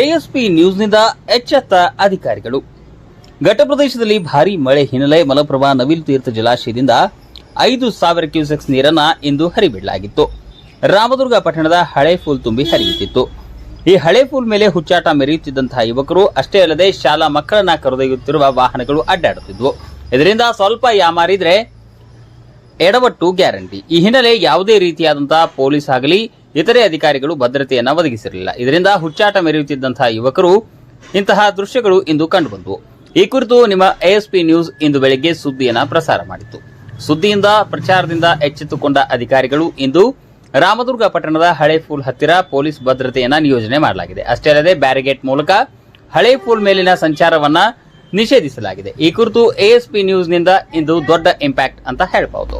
ASP ನ್ಯೂಸ್ನಿಂದ ಎಚ್ಚೆತ್ತ ಅಧಿಕಾರಿಗಳು. ಘಟ್ಟ ಪ್ರದೇಶದಲ್ಲಿ ಭಾರೀ ಮಳೆ ಹಿನ್ನೆಲೆ ಮಲಪ್ರಭಾ ನವಿಲು ತೀರ್ಥ ಜಲಾಶಯದಿಂದ ಐದು ಸಾವಿರ ಕ್ಯೂಸೆಕ್ಸ್ ನೀರನ್ನು ಇಂದು ಹರಿಬಿಡಲಾಗಿತ್ತು. ರಾಮದುರ್ಗ ಪಟ್ಟಣದ ಹಳೆ ಫೂಲ್ ತುಂಬಿ ಹರಿಯುತ್ತಿತ್ತು. ಈ ಹಳೆ ಫೂಲ್ ಮೇಲೆ ಹುಚ್ಚಾಟ ಮೆರೆಯುತ್ತಿದ್ದಂತಹ ಯುವಕರು ಅಷ್ಟೇ ಅಲ್ಲದೆ ಶಾಲಾ ಮಕ್ಕಳನ್ನ ಕರೆದೊಯ್ಯುತ್ತಿರುವ ವಾಹನಗಳು ಅಡ್ಡಾಡುತ್ತಿದ್ವು. ಇದರಿಂದ ಸ್ವಲ್ಪ ಯಾಮಾರಿದ್ರೆ ಎಡವಟ್ಟು ಗ್ಯಾರಂಟಿ. ಈ ಹಿನ್ನೆಲೆ ಯಾವುದೇ ರೀತಿಯಾದಂತಹ ಪೊಲೀಸ್ ಆಗಲಿ ಇತರೆ ಅಧಿಕಾರಿಗಳು ಭದ್ರತೆಯನ್ನು ಒದಗಿಸಿರಲಿಲ್ಲ. ಇದರಿಂದ ಹುಚ್ಚಾಟ ಮೆರೆಯುತ್ತಿದ್ದಂತಹ ಯುವಕರು ಇಂತಹ ದೃಶ್ಯಗಳು ಇಂದು ಕಂಡುಬಂದವು. ಈ ಕುರಿತು ನಿಮ್ಮ ಎಎಸ್ಪಿ ನ್ಯೂಸ್ ಇಂದು ಬೆಳಗ್ಗೆ ಸುದ್ದಿಯನ್ನ ಪ್ರಸಾರ ಮಾಡಿತ್ತು. ಸುದ್ದಿಯಿಂದ, ಪ್ರಚಾರದಿಂದ ಎಚ್ಚೆತ್ತುಕೊಂಡ ಅಧಿಕಾರಿಗಳು ಇಂದು ರಾಮದುರ್ಗ ಪಟ್ಟಣದ ಹಳೆ ಪೂಲ್ ಹತ್ತಿರ ಪೊಲೀಸ್ ಭದ್ರತೆಯನ್ನ ನಿಯೋಜನೆ ಮಾಡಲಾಗಿದೆ. ಅಷ್ಟೇ ಅಲ್ಲದೆ ಬ್ಯಾರಿಗೇಟ್ ಮೂಲಕ ಹಳೆ ಪೂಲ್ ಮೇಲಿನ ಸಂಚಾರವನ್ನ ನಿಷೇಧಿಸಲಾಗಿದೆ. ಈ ಕುರಿತು ಎಎಸ್ಪಿ ನ್ಯೂಸ್ನಿಂದ ಇಂದು ದೊಡ್ಡ ಇಂಪ್ಯಾಕ್ಟ್ ಅಂತ ಹೇಳ್ಬಹುದು.